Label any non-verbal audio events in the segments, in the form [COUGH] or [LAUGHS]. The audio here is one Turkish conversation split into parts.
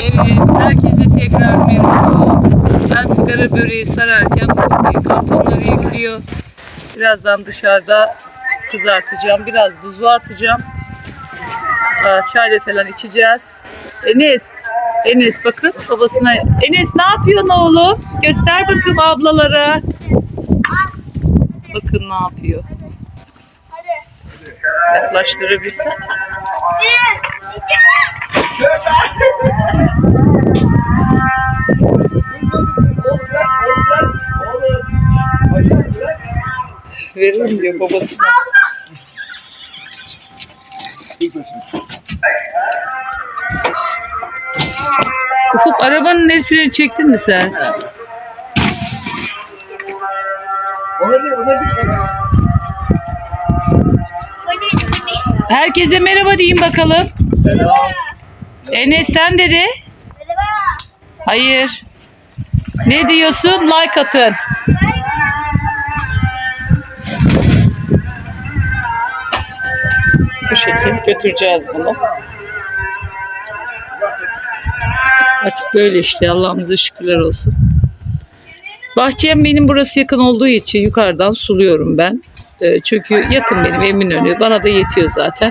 Evet, herkese tekrar merhaba. Ben sigara böreği sararken kartonları yüklüyor. Birazdan dışarıda kızartacağım. Biraz buzluğa atacağım. Çayla falan içeceğiz. Enes, Enes bakın babasına. Enes ne yapıyorsun oğlum? Göster bakın ablalara. Bakın ne yapıyor. Yaklaştırabilsem. Veririm diyor babasına. Ufuk arabanın el çektin mi sen? Herkese merhaba deyin bakalım. Selam. Enes sen dedi. Hayır. Ne diyorsun? Like atın. Bu şekil götüreceğiz bunu. Artık böyle işte Allah'ımıza şükürler olsun. Bahçem benim burası yakın olduğu için yukarıdan suluyorum ben. Ee, Çünkü yakın benim evimin önü. Bana da yetiyor zaten.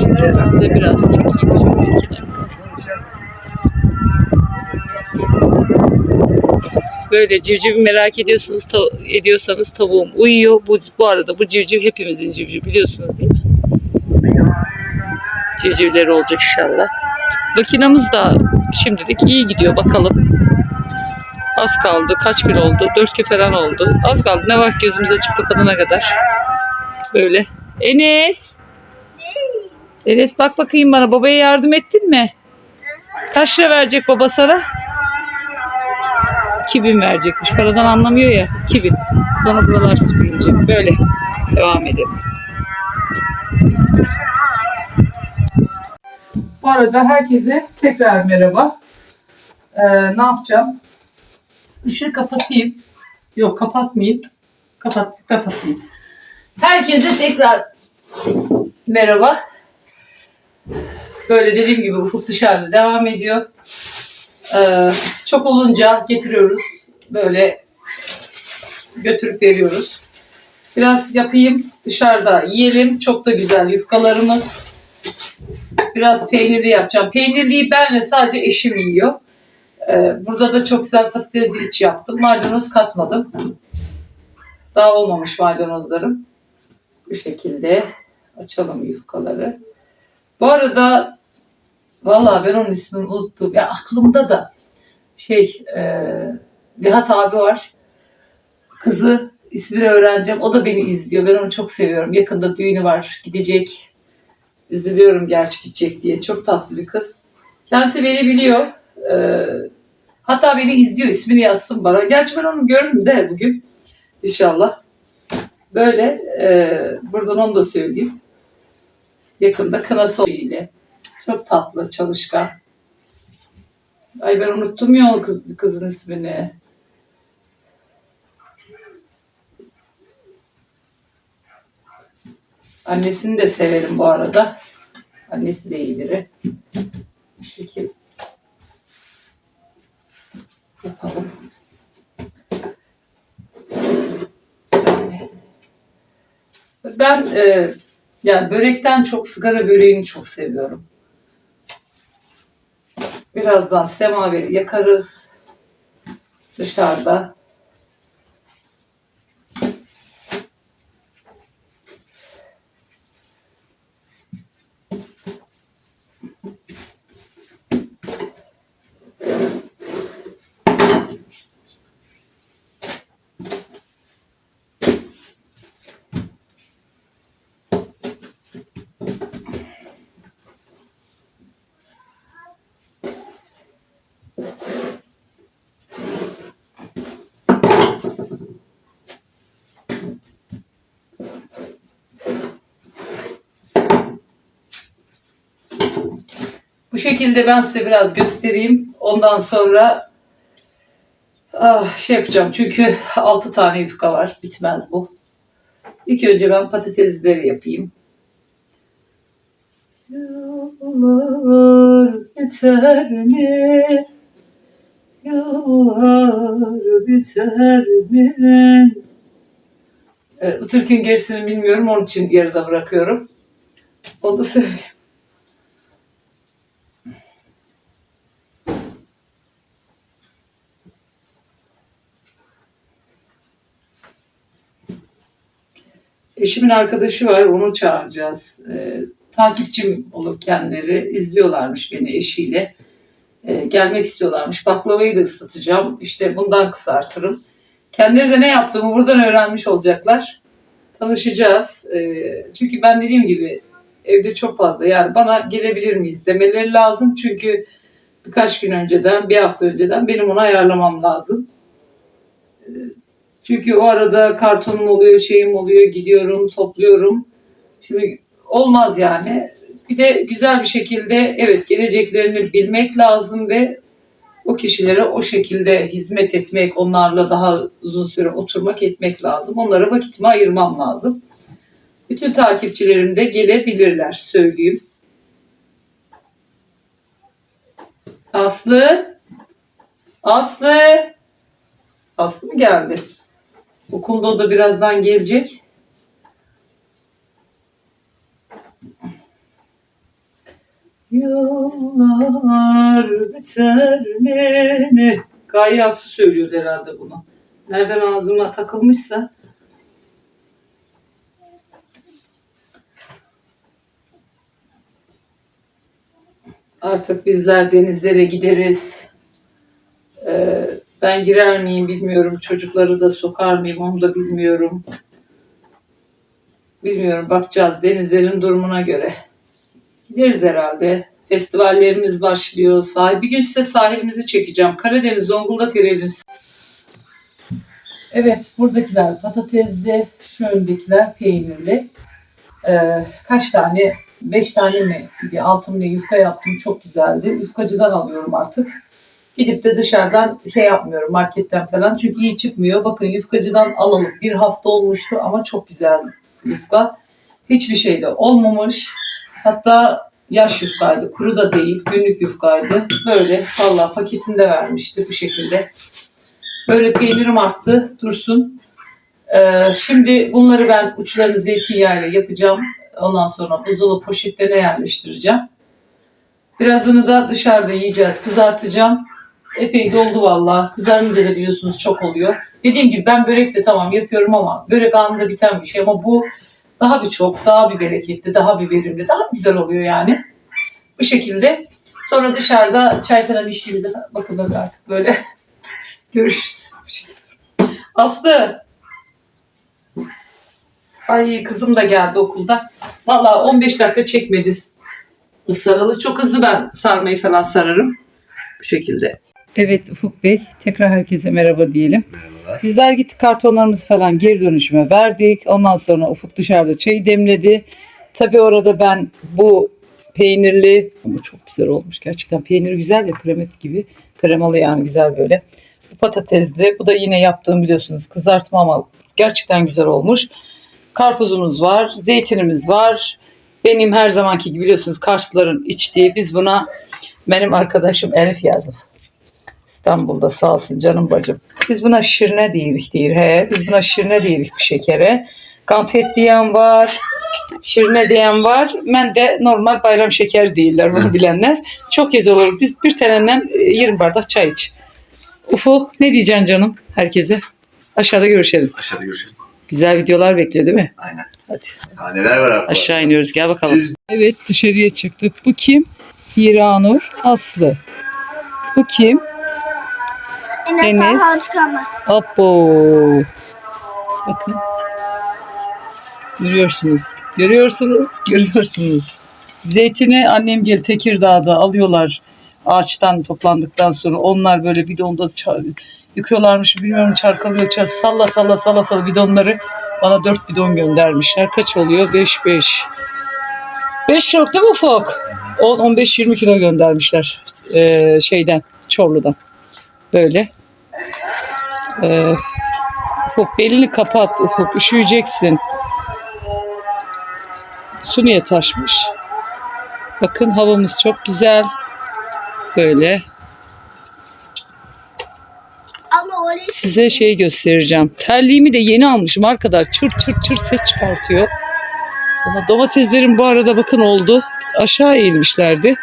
Şimdi biraz çekeyim şöyle iki dakika. Böyle civcivi merak ediyorsunuz ta- ediyorsanız tavuğum uyuyor. Bu, bu arada bu civciv hepimizin civcivi biliyorsunuz değil mi? Civcivleri olacak inşallah. Makinamız da şimdilik iyi gidiyor bakalım. Az kaldı. Kaç gün oldu? Dört gün falan oldu. Az kaldı. Ne var gözümüz açıp kapanana kadar. Böyle. Enes. Enes bak bakayım bana. Babaya yardım ettin mi? Kaç lira verecek baba sana? 2000 verecekmiş. Paradan anlamıyor ya. 2000. Sonra buralar süpürülecek. Böyle. Devam edelim. Bu arada herkese tekrar merhaba. Ee, ne yapacağım? Işığı kapatayım. Yok kapatmayayım. Kapat, kapatmayayım. Herkese tekrar merhaba. Böyle dediğim gibi ufuk dışarıda devam ediyor. Ee, çok olunca getiriyoruz. Böyle götürüp veriyoruz. Biraz yapayım dışarıda yiyelim. Çok da güzel yufkalarımız. Biraz peynirli yapacağım. Peynirliyi benle sadece eşim yiyor. Ee, burada da çok güzel patatesli iç yaptım. Maydanoz katmadım. Daha olmamış maydanozlarım. Bu şekilde açalım yufkaları. Bu arada vallahi ben onun ismini unuttum. Ya aklımda da şey e, Nihat abi var. Kızı ismini öğreneceğim. O da beni izliyor. Ben onu çok seviyorum. Yakında düğünü var. Gidecek. Üzülüyorum gerçi gidecek diye. Çok tatlı bir kız. Kendisi beni biliyor. Ee, hatta beni izliyor. ismini yazsın bana. Gerçi ben onu görürüm de bugün. İnşallah. Böyle e, buradan onu da söyleyeyim. Yakında kınası ile. Çok tatlı, çalışkan. Ay ben unuttum ya o kız, kızın ismini. Annesini de severim bu arada. Annesi de iyi biri. Şekil yapalım. Ben e, yani börekten çok sigara böreğini çok seviyorum. Birazdan semaveri yakarız. Dışarıda. Bu şekilde ben size biraz göstereyim. Ondan sonra ah, şey yapacağım. Çünkü 6 tane yufka var. Bitmez bu. İlk önce ben patatesleri yapayım. Yıllar biter mi? Yıllar biter mi? Evet, bu türkün gerisini bilmiyorum. Onun için yarıda bırakıyorum. Onu da söyleyeyim. Eşimin arkadaşı var, onu çağıracağız. Ee, takipçim olup kendileri izliyorlarmış beni eşiyle. Ee, gelmek istiyorlarmış. Baklavayı da ısıtacağım. İşte bundan kısartırım. Kendileri de ne yaptığımı buradan öğrenmiş olacaklar. Tanışacağız. Ee, çünkü ben dediğim gibi evde çok fazla yani bana gelebilir miyiz demeleri lazım. Çünkü birkaç gün önceden, bir hafta önceden benim onu ayarlamam lazım. Ee, çünkü o arada kartonum oluyor, şeyim oluyor, gidiyorum, topluyorum. Şimdi olmaz yani. Bir de güzel bir şekilde evet geleceklerini bilmek lazım ve o kişilere o şekilde hizmet etmek, onlarla daha uzun süre oturmak etmek lazım. Onlara vakitimi ayırmam lazım. Bütün takipçilerim de gelebilirler söyleyeyim. Aslı Aslı Aslı mı geldi? Okulda o da birazdan gelecek. Yıllar biter mi? Gaye Aksu söylüyor herhalde bunu. Nereden ağzıma takılmışsa. Artık bizler denizlere gideriz. Ben girer miyim bilmiyorum. Çocukları da sokar mıyım onu da bilmiyorum. Bilmiyorum bakacağız denizlerin durumuna göre. Gideriz herhalde. Festivallerimiz başlıyor. Sahil, bir gün size sahilimizi çekeceğim. Karadeniz, Zonguldak Ereğli'nin. Evet buradakiler patatesli, şu öndekiler peynirli. Ee, kaç tane? Beş tane mi? Altı mı ne yufka yaptım çok güzeldi. Yufkacıdan alıyorum artık. Gidip de dışarıdan şey yapmıyorum marketten falan. Çünkü iyi çıkmıyor. Bakın yufkacıdan alalım. Bir hafta olmuştu ama çok güzel yufka. Hiçbir şey de olmamış. Hatta yaş yufkaydı. Kuru da değil. Günlük yufkaydı. Böyle valla paketinde vermişti bu şekilde. Böyle peynirim arttı. Dursun. Ee, şimdi bunları ben uçlarını zeytinyağıyla yapacağım. Ondan sonra buzdolabı poşetlerine yerleştireceğim. Birazını da dışarıda yiyeceğiz. Kızartacağım. Epey doldu valla. Kızarınca da biliyorsunuz çok oluyor. Dediğim gibi ben börek de tamam yapıyorum ama börek anında biten bir şey ama bu daha bir çok, daha bir bereketli, daha bir verimli, daha güzel oluyor yani. Bu şekilde. Sonra dışarıda çay falan içtiğimizde bakın böyle artık böyle [LAUGHS] görüşürüz. Aslı. Ay kızım da geldi okulda. Valla 15 dakika çekmedi saralı. Çok hızlı ben sarmayı falan sararım. Bu şekilde. Evet Ufuk Bey tekrar herkese merhaba diyelim. Merhabalar. Bizler gittik kartonlarımızı falan geri dönüşüme verdik. Ondan sonra Ufuk dışarıda çayı demledi. Tabii orada ben bu peynirli ama çok güzel olmuş gerçekten. Peynir güzel ya kremet gibi. Kremalı yani güzel böyle. Bu patatesli. Bu da yine yaptığım biliyorsunuz kızartma ama gerçekten güzel olmuş. Karpuzumuz var. Zeytinimiz var. Benim her zamanki gibi biliyorsunuz Karslıların içtiği biz buna benim arkadaşım Elif yazıp İstanbul'da sağ olsun canım bacım. Biz buna şirne diyirik deyir he. Biz buna şirne diyirik bu şekere. Kanfet diyen var. Şirne diyen var. Ben de normal bayram şeker değiller bunu bilenler. Çok güzel olur. Biz bir tanenden e, 20 bardak çay iç. Ufuk ne diyeceksin canım herkese? Aşağıda görüşelim. Aşağıda görüşelim. Güzel videolar bekliyor değil mi? Aynen. Hadi. Daha neler var abi? Aşağı iniyoruz. Gel bakalım. Siz Evet dışarıya çıktık. Bu kim? Hiranur Aslı. Bu kim? Enes Enes. Apo. Bakın. Görüyorsunuz. Görüyorsunuz. Görüyorsunuz. Zeytini annem gel Tekirdağ'da alıyorlar. Ağaçtan toplandıktan sonra onlar böyle bidonda yıkıyorlarmış bilmiyorum çarkalıyor çar salla salla salla salla bidonları bana 4 bidon göndermişler. Kaç oluyor? 5 5. 5 kilo değil mi Ufuk? 10 15 20 kilo göndermişler ee, şeyden Çorlu'dan. Böyle. Ee, Ufuk belini kapat Ufuk üşüyeceksin. Su niye taşmış? Bakın havamız çok güzel. Böyle size şey göstereceğim. Terliğimi de yeni almışım arkadaşlar. Çır çır çır ses çıkartıyor. Ama domateslerim bu arada bakın oldu. Aşağı eğilmişlerdi.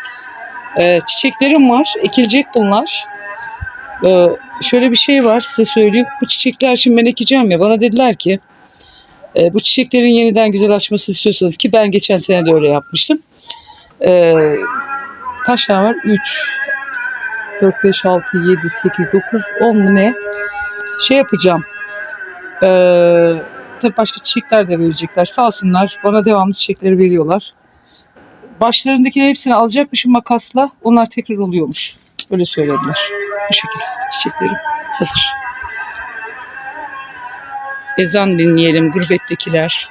Ee, çiçeklerim var. Ekilecek bunlar. Ee, şöyle bir şey var size söyleyeyim. Bu çiçekler şimdi ben ekeceğim ya. Bana dediler ki e, bu çiçeklerin yeniden güzel açması istiyorsanız ki ben geçen sene de öyle yapmıştım. Ee, kaç tane var? 3 4, 5, 6, 7, 8, 9, 10 mu ne? Şey yapacağım. Ee, tabii başka çiçekler de verecekler. Sağ olsunlar. Bana devamlı çiçekleri veriyorlar. Başlarındakilerin hepsini alacakmışım makasla. Onlar tekrar oluyormuş. Öyle söylediler. Bu şekilde çiçeklerim hazır. Ezan dinleyelim gurbettekiler.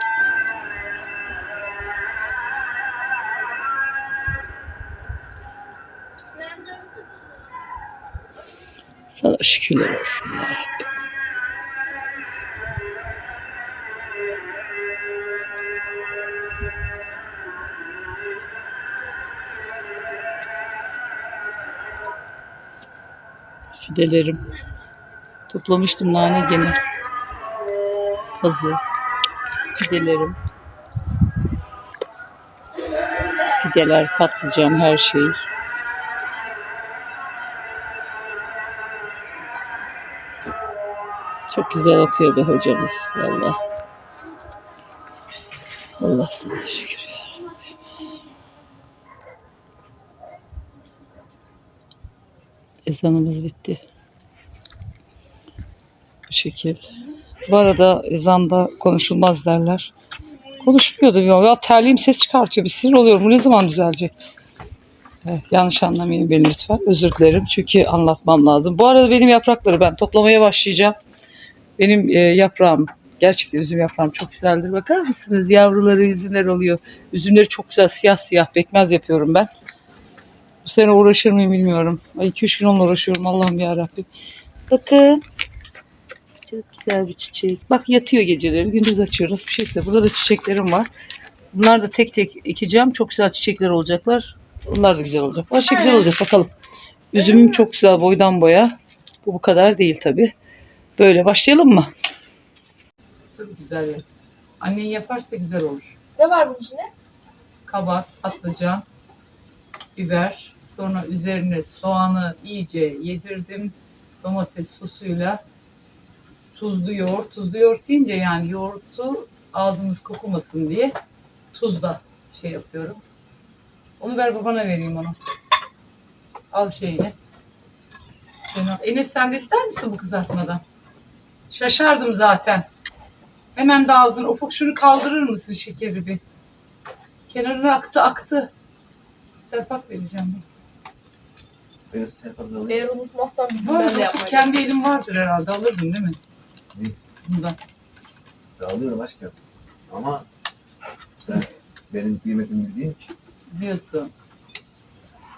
Sana şükürler olsun ya Rabbim. Fidelerim. Toplamıştım nane gene. Tazı. Fidelerim. Fideler, patlıcan, her şey. Çok güzel okuyor be hocamız. Valla. Allah sana şükür ya Rabbi. Ezanımız bitti. Bu şekil. Bu arada ezanda konuşulmaz derler. Konuşmuyordu. Ya, terliğim ses çıkartıyor. Bir sinir oluyorum. Bu ne zaman düzelecek? Evet, yanlış anlamayın beni lütfen. Özür dilerim. Çünkü anlatmam lazım. Bu arada benim yaprakları ben toplamaya başlayacağım. Benim e, yaprağım gerçekten üzüm yaprağım çok güzeldir. Bakar mısınız? Yavruları üzümler oluyor. Üzümleri çok güzel siyah siyah pekmez yapıyorum ben. Bu sene uğraşır mıyım bilmiyorum. Ay 2-3 gün onunla uğraşıyorum Allah'ım yarabbim. Bakın. Çok güzel bir çiçek. Bak yatıyor geceleri. Gündüz açıyoruz. Bir şeyse. Burada da çiçeklerim var. Bunlar da tek tek ekeceğim. Çok güzel çiçekler olacaklar. Onlar da güzel olacak. Şey güzel olacak bakalım. Üzümüm çok güzel boydan boya. Bu bu kadar değil tabi. Böyle başlayalım mı? Çok güzel. Annen yaparsa güzel olur. Ne var bunun içinde? Kabak, patlıcan, biber. Sonra üzerine soğanı iyice yedirdim. Domates sosuyla tuzlu yoğurt. Tuzlu yoğurt deyince yani yoğurtu ağzımız kokumasın diye tuzla şey yapıyorum. Onu ver babana vereyim onu. Al şeyini. Enes sen de ister misin bu kızartmadan? Şaşardım zaten. Hemen de ağzını. Ufuk şunu kaldırır mısın şekeri bir? Kenarına aktı aktı. Serpak vereceğim ben. Eğer unutmazsam Bu ben de yapmayı. kendi elim vardır herhalde. Alırdın değil mi? Ne? Bundan. Ben alıyorum aşkım. Ama sen benim kıymetimi bildiğin için Diyorsun.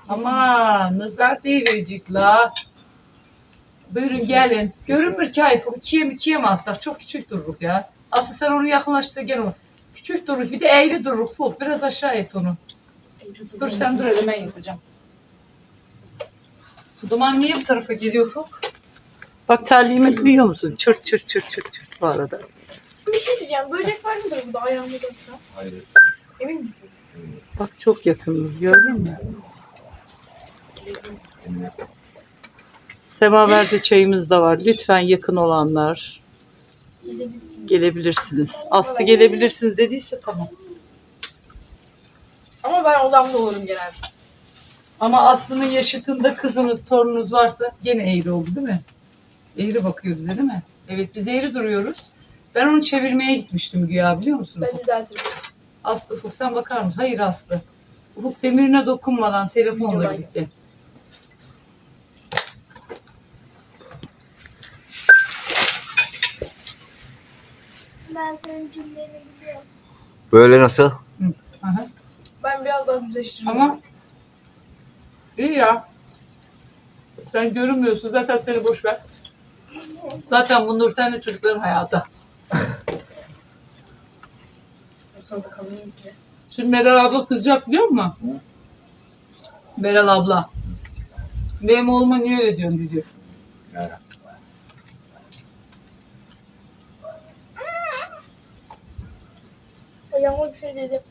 Ama nazar değirecek la. Buyurun gelin. Görünmür ki iPhone. İkiye mi ikiye mi alsak? Çok küçük dururuk ya. Aslında sen onu yakınlaştırsa gene o. Küçük durur. Bir de eğri dururuk. Fuk. Biraz aşağı et onu. Dur sen dur hele ben yapacağım. Bu duman niye bu tarafa geliyor? Bak terliğimi duyuyor musun? Çırt çırt çırt çırt çırt bu arada. Bir şey diyeceğim. Böcek var mıdır burada ayağımda dönse? hayır. Emin misin? Bak çok yakınız gördün mü? Semaverde çayımız da var. Lütfen yakın olanlar Gelebilirsin. gelebilirsiniz. Aslı gelebilirsiniz dediyse tamam. Ama ben odamda olurum genelde. Ama Aslı'nın yaşıtında kızınız, torununuz varsa gene eğri oldu değil mi? Eğri bakıyor bize değil mi? Evet biz eğri duruyoruz. Ben onu çevirmeye gitmiştim güya biliyor musun? Ben düzeltirim. Aslı Ufuk sen bakar mısın? Hayır Aslı. Ufuk demirine dokunmadan telefonla Videodayım. birlikte. ben senin cümleni biliyorum. Böyle nasıl? Aha. Ben biraz daha düzleştiririm. Ama iyi ya. Sen görünmüyorsun. Zaten seni boş ver. Zaten bu Nurten'le çocukların hayatı. Sonra da. Şimdi Meral abla kızacak biliyor musun? Meral abla. Benim oğluma niye öyle diyorsun diyecek. Yağmur bir şey dedi.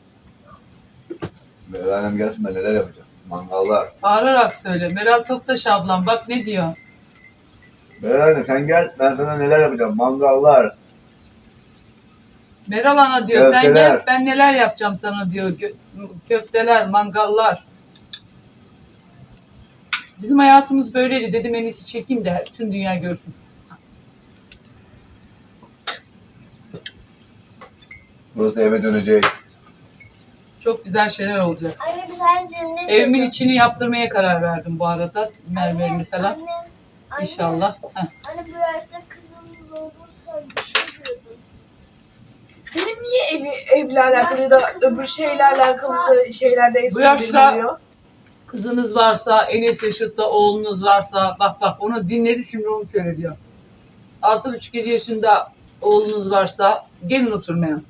Böyle annem gelsin ben neler yapacağım. Mangallar. Bağırarak söyle. Meral Toptaş ablam bak ne diyor. Böyle anne sen gel ben sana neler yapacağım. Mangallar. Meral ana diyor sen Köfteler. gel ben neler yapacağım sana diyor. Gö- köfteler, mangallar. Bizim hayatımız böyleydi. Dedim en iyisi çekeyim de tüm dünya görsün. Burası eve dönecek. Çok güzel şeyler olacak. Anne cennet Evimin içini yaptırmaya karar verdim bu arada. Mermerini falan. Anne, anne, İnşallah. Heh. Anne bu yaşta kızımız olursa şey diyordum. Benim niye evi, evle alakalı ya da öbür şeyle alakalı şeylerde en Bu son yaşta- dinleniyor? Kızınız varsa, Enes Yaşıt'ta oğlunuz varsa, bak bak onu dinledi şimdi onu söylüyor. 6,5-7 yaşında oğlunuz varsa gelin oturmaya.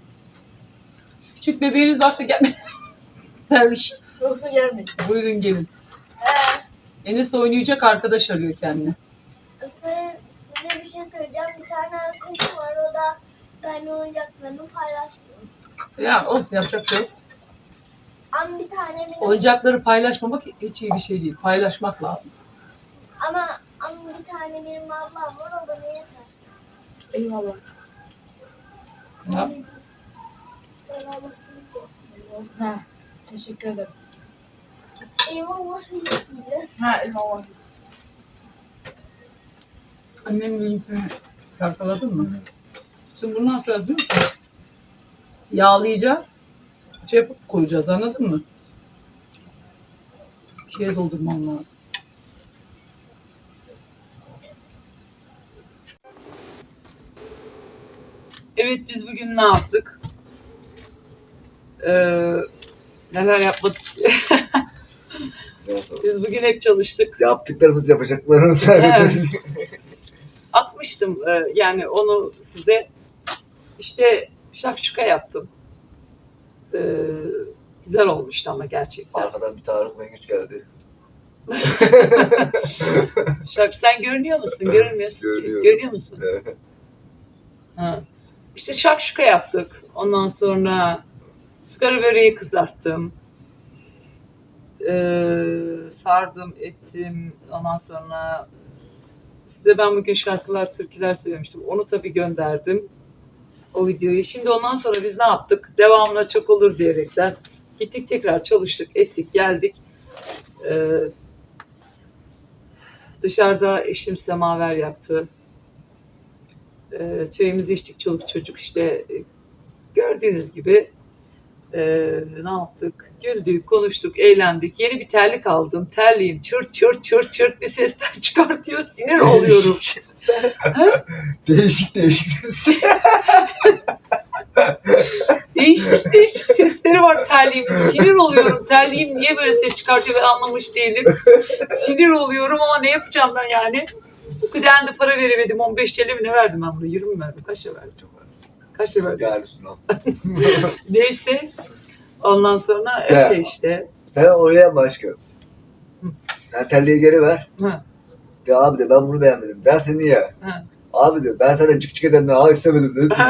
Küçük bebeğiniz varsa gelme [LAUGHS] dermiş. Yoksa gelmeyin. Buyurun gelin. Enes oynayacak arkadaş arıyor kendine. Size, size bir şey söyleyeceğim. Bir tane arkadaşım var. O da benimle oyuncaklarını paylaşmıyor. Ya olsun yapacak şey yok. Ama bir tane benim... Oyuncakları paylaşmamak hiç iyi bir şey değil. Paylaşmak lazım. Ama, ama bir tane benim ablam var. O bana yeter. Eyvallah. Ya. Eyvallah. Ha, teşekkür ederim. Eyvallah. diyeceğim. Ha, eyvallah. Annem linkini şarkıladın mı? Şimdi bunu ne yapacağız biliyor musun? Yağlayacağız. Şey yapıp koyacağız anladın mı? Şeye doldurmam lazım. Evet biz bugün ne yaptık? Ee, neler yapmadık? biz bugün hep çalıştık. Yaptıklarımız yapacaklarımız. Evet. atmıştım e, yani onu size işte şakşuka yaptım. E, güzel olmuştu ama gerçekten. Arkadan bir Tarık Mengüç geldi. [LAUGHS] Şak sen görünüyor musun? Görünmüyorsun ki. Görüyorum. Görüyor musun? Ha. İşte şakşuka yaptık. Ondan sonra ızgara böreği kızarttım. Ee, sardım, ettim. Ondan sonra size ben bugün şarkılar, türküler söylemiştim. Onu tabii gönderdim. O videoyu. Şimdi ondan sonra biz ne yaptık? Devamına çok olur diyerekten. Gittik tekrar çalıştık, ettik, geldik. Ee, dışarıda eşim semaver yaktı. Ee, çayımızı içtik çoluk çocuk işte gördüğünüz gibi e, ne yaptık? Güldük, konuştuk, eğlendik. Yeni bir terlik aldım. Terliğim çırt çırt çırt çırt bir sesler [LAUGHS] çıkartıyor. Sinir oluyorum. [LAUGHS] değişik değişik ses. [LAUGHS] Değişik değişik sesleri var terliğimin. Sinir oluyorum. Terliğim niye böyle ses çıkartıyor ben anlamış değilim. Sinir oluyorum ama ne yapacağım ben yani? Bu kadar da para veremedim. 15 TL mi ne verdim ben buna? 20 mi verdim? Kaç verdim? Kaç lira [LAUGHS] al. Neyse. Ondan sonra Ya. öyle işte. Sen oraya başka. Sen terliği geri ver. Hı. De abi de ben bunu beğenmedim. Dersin niye? Hı. Abi de ben sana cık cık edenle aa istemedim dedi. [LAUGHS]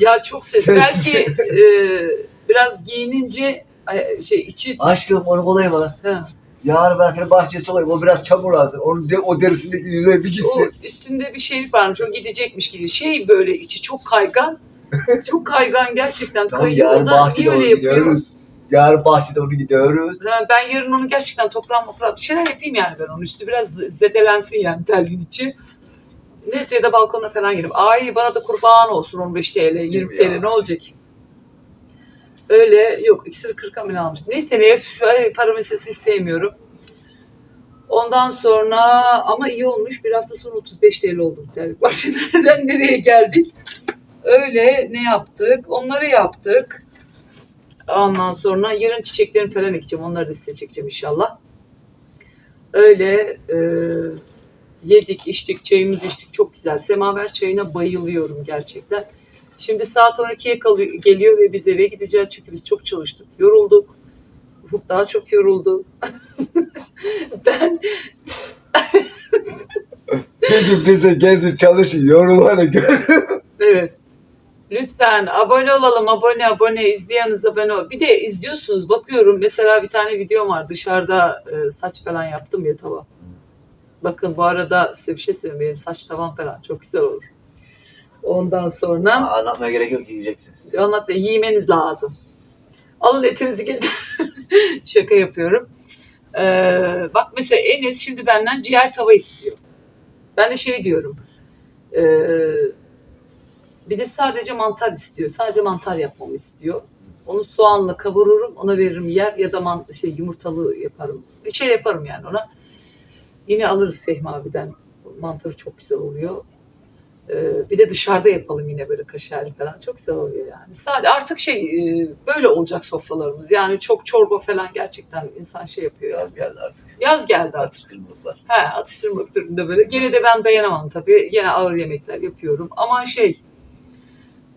Ya çok ses. Ses. Belki e, biraz giyinince ay, şey içi Aşkım onun olayı var. ha, Yarın ben seni bahçeye sokayım. O biraz çamur alsın. Onun de, o derisindeki yüzeye bir o gitsin. üstünde bir şey varmış. O gidecekmiş gibi. Şey böyle içi çok kaygan. [LAUGHS] çok kaygan gerçekten Tamam kayıyor. yarın da bahçede niye onu öyle yapıyor? gidiyoruz. Yarın bahçede onu gidiyoruz. Ha, Ben yarın onu gerçekten toprağın toprağın bir şeyler yapayım yani ben onun üstü biraz zedelensin yani terliğin içi. Neyse ya da balkona falan girip ay bana da kurban olsun 15 TL 20 mi TL ya? ne olacak? Öyle yok ikisini 40'a mı almış? Neyse ne para meselesi sevmiyorum. Ondan sonra ama iyi olmuş bir hafta sonra 35 TL oldu terlik var. Şimdi [LAUGHS] nereden nereye geldik? Öyle ne yaptık? Onları yaptık. Ondan sonra yarın çiçeklerini falan ekeceğim. Onları da size çekeceğim inşallah. Öyle e, yedik, içtik, çayımızı içtik. Çok güzel. Semaver çayına bayılıyorum gerçekten. Şimdi saat 12'ye kalıyor, geliyor ve biz eve gideceğiz. Çünkü biz çok çalıştık, yorulduk. Ufuk daha çok yoruldu. [LAUGHS] ben Bir gün bize gezin çalışın yorulmanı gör. Evet. Lütfen abone olalım. Abone abone izleyeniz abone ol. Bir de izliyorsunuz. Bakıyorum mesela bir tane videom var. Dışarıda e, saç falan yaptım ya tava. Bakın bu arada size bir şey söyleyeyim. Benim saç tavam falan çok güzel olur. Ondan sonra Anlatmaya gerek yok ki yiyeceksiniz. anlat ve yemeniz lazım. Alın etinizi getirin. [LAUGHS] Şaka yapıyorum. Ee, bak mesela Enes şimdi benden ciğer tava istiyor. Ben de şey diyorum. ee, bir de sadece mantar istiyor. Sadece mantar yapmamı istiyor. Onu soğanla kavururum, ona veririm yer ya da man, şey yumurtalı yaparım. Bir şey yaparım yani ona. Yine alırız Fehmi abiden. Mantarı çok güzel oluyor. Ee, bir de dışarıda yapalım yine böyle kaşarlı falan. Çok güzel oluyor yani. Sadece artık şey e, böyle olacak sofralarımız. Yani çok çorba falan gerçekten insan şey yapıyor. Yaz geldi artık. Yaz geldi artık. Atıştırmadılar. He atıştırmak durumunda böyle. Gene de ben dayanamam tabii. Yine ağır yemekler yapıyorum. Ama şey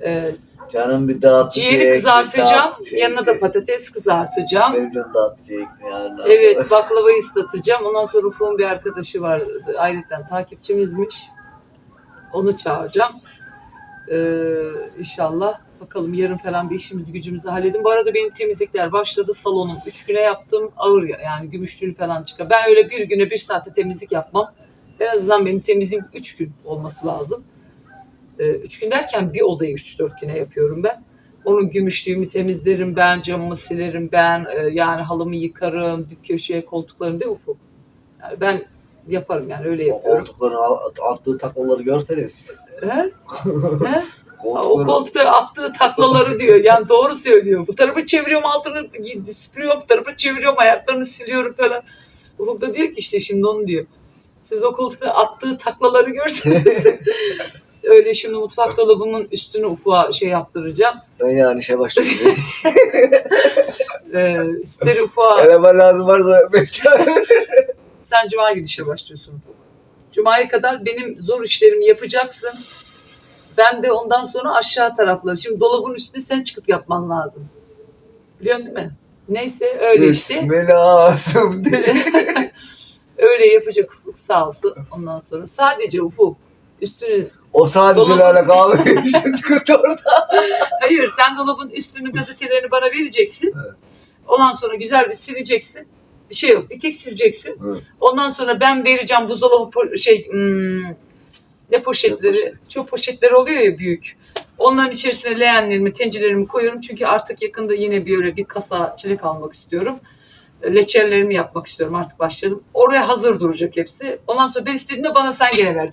e, Canım bir dağıtıcı. ciğeri kızartacağım. dağıtıcı Yanına da patates kızartacağım. Dağıtıcı ekti yani. Evet baklavayı ıslatacağım. Ondan sonra Ufuk'un bir arkadaşı var. Ayrıca takipçimizmiş. Onu çağıracağım. Ee, inşallah. Bakalım yarın falan bir işimizi gücümüzü halledin. Bu arada benim temizlikler başladı. Salonum 3 güne yaptım. Ağır ya- yani gümüşlüğünü falan çıkar. Ben öyle bir güne bir saatte temizlik yapmam. En azından benim temizliğim 3 gün olması lazım. 3 gün derken bir odayı 3-4 güne yapıyorum ben. Onun gümüşlüğümü temizlerim ben, camımı silerim ben, e, yani halımı yıkarım, dip köşeye koltuklarım değil Ufuk? Yani ben yaparım yani öyle yapıyorum. koltukların al- attığı taklaları görseniz. He? He? O koltuklara attığı taklaları diyor. Yani doğru söylüyor. Bu tarafa çeviriyorum altını süpürüyorum. Bu tarafa çeviriyorum ayaklarını siliyorum falan. Ufuk da diyor ki işte şimdi onu diyor. Siz o koltuklara attığı taklaları görseniz. [LAUGHS] Öyle şimdi mutfak dolabımın üstünü ufuğa şey yaptıracağım. ben yani işe başladım. [LAUGHS] Ee, ister ufuğa Eleman lazım varsa bekle. [LAUGHS] Sen cuma günü işe başlıyorsun. Cuma'ya kadar benim zor işlerimi yapacaksın. Ben de ondan sonra aşağı tarafları. Şimdi dolabın üstüne sen çıkıp yapman lazım. Biliyorsun değil mi? Neyse öyle işte. İsmi lazım [LAUGHS] diye. Öyle yapacak Ufuk sağ olsun. Ondan sonra sadece Ufuk üstünü O sadece sıkıntı [LAUGHS] orada. hayır sen dolabın üstünü gazetelerini bana vereceksin. Evet. Ondan sonra güzel bir sileceksin. Bir şey yok. Bir tek sileceksin. Evet. Ondan sonra ben vereceğim buzdolabı po- şey hmm, ne poşetleri, Çöp çöp poşetleri oluyor ya büyük. Onların içerisine leğenlerimi, tencerelerimi koyuyorum. Çünkü artık yakında yine bir öyle bir kasa çilek almak istiyorum. Leçerlerimi yapmak istiyorum artık başladım. Oraya hazır duracak hepsi. Ondan sonra ben istediğimde bana sen gene ver.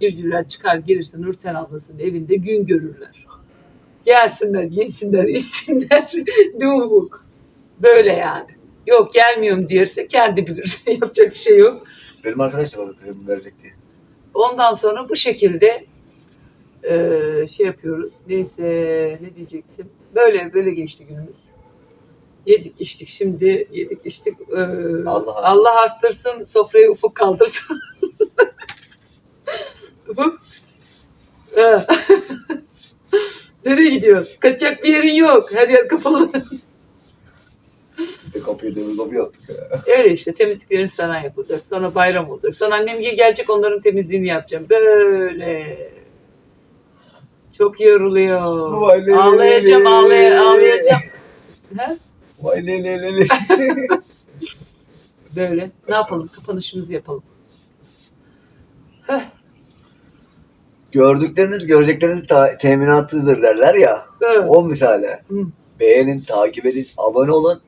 Gözüler [LAUGHS] çıkar gelirsin Nurten ablasının evinde gün görürler. Gelsinler, yesinler, içsinler. [LAUGHS] Bu? Böyle yani. Yok gelmiyorum diyerse kendi bilir. [LAUGHS] Yapacak bir şey yok. Benim arkadaş da bana kremi verecek diye. Ondan sonra bu şekilde eee, şey yapıyoruz. Neyse ne diyecektim. Böyle böyle geçti günümüz. Yedik içtik şimdi yedik içtik. Eee, Allah arttırsın. Allah arttırsın sofrayı ufuk kaldırsın. [LAUGHS] ufuk. Ee. [LAUGHS] Nereye gidiyor? Kaçacak bir yerin yok. Her yer kapalı. Bir de kapıyı demir kapı yaptık ya. Öyle işte temizliklerin sana yapılacak. Sonra bayram olacak. Sonra annem gel- gelecek onların temizliğini yapacağım. Böyle. Çok yoruluyor. Vay le Ağlayacağım, le. ağlay ağlayacağım. He? Vay le le le le. [LAUGHS] Böyle. Ne yapalım? Kapanışımızı yapalım. Gördükleriniz görecekleriniz ta- teminatıdır derler ya. Evet. O misale. Hı. Beğenin, takip edin, abone olun.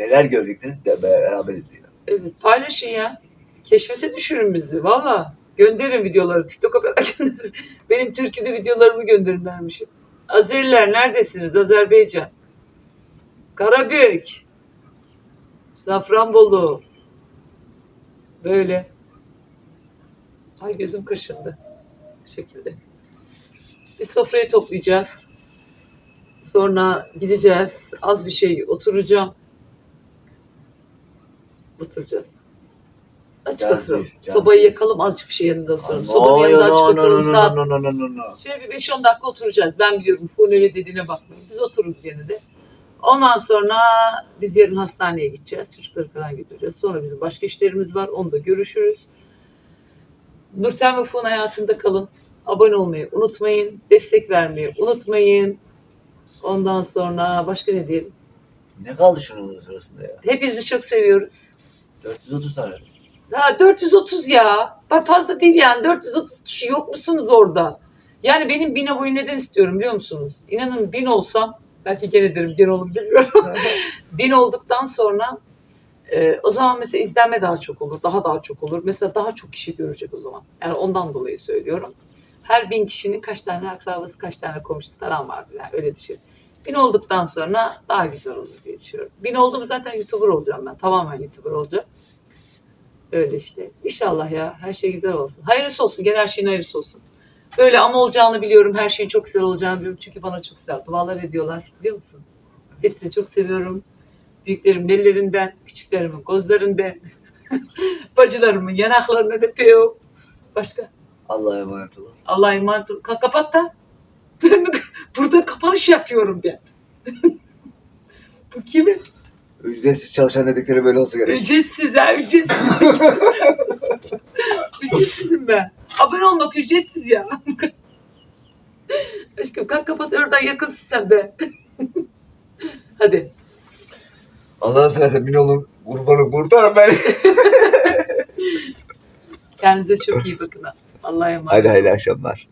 Neler göreceksiniz de beraber izleyin. Evet. Paylaşın ya. Keşfete düşürün bizi. Valla. Gönderin videoları. TikTok'a falan [LAUGHS] gönderin. Benim türkülü videolarımı gönderin dermişim. Azeriler neredesiniz? Azerbaycan. Karabük. Safranbolu. Böyle. Ay gözüm kaşındı. Bu şekilde. Bir sofrayı toplayacağız. Sonra gideceğiz. Az bir şey oturacağım. Oturacağız. Açık Caz oturalım. değil, caz Sobayı yakalım azıcık bir şey yanında oturalım. No, Sobanın yanında no, açık no, oturalım no, no, saat. no, no, no, no, no. Şöyle bir 5-10 dakika oturacağız. Ben biliyorum Fuhun öyle dediğine bakmayın. Biz otururuz gene de. Ondan sonra biz yarın hastaneye gideceğiz. Çocukları falan götüreceğiz. Sonra bizim başka işlerimiz var. Onu da görüşürüz. Nurten ve Fun hayatında kalın. Abone olmayı unutmayın. Destek vermeyi unutmayın. Ondan sonra başka ne diyelim? Ne kaldı şunun sırasında ya? Hepinizi çok seviyoruz. 430 tane. Ha 430 ya. Bak fazla değil yani. 430 kişi yok musunuz orada? Yani benim bin aboneyi neden istiyorum biliyor musunuz? İnanın bin olsam belki gene derim gene olun bilmiyorum. [LAUGHS] bin olduktan sonra e, o zaman mesela izlenme daha çok olur. Daha daha çok olur. Mesela daha çok kişi görecek o zaman. Yani ondan dolayı söylüyorum. Her bin kişinin kaç tane akrabası, kaç tane komşusu falan vardır. Yani öyle düşün. Bin olduktan sonra daha güzel olur diye düşünüyorum. Bin oldum zaten YouTuber olacağım ben. Tamamen YouTuber olacağım. Öyle işte. İnşallah ya. Her şey güzel olsun. Hayırlısı olsun. Gene her şeyin hayırlısı olsun. Böyle ama olacağını biliyorum. Her şeyin çok güzel olacağını biliyorum. Çünkü bana çok güzel dualar ediyorlar. Biliyor musun? Hepsini çok seviyorum. Büyüklerimin ellerinden, küçüklerimin gözlerinden, [LAUGHS] bacılarımın yanaklarından öpüyorum. Başka? Allah'a emanet olun. Allah'a emanet olun. Ka- kapat da. [LAUGHS] Burada kapanış yapıyorum ben. [LAUGHS] Bu kimin? Ücretsiz çalışan dedikleri böyle olsa gerek. Ücretsiz ha ücretsiz. [LAUGHS] Ücretsizim ben. Abone olmak ücretsiz ya. [LAUGHS] Aşkım kalk kapat oradan yakınsın sen be. Hadi. Allah'ın seversen bin olun. Kurbanı kurtar beni. Kendinize çok iyi bakın. ha. Allah'a emanet. Haydi hayırlı akşamlar.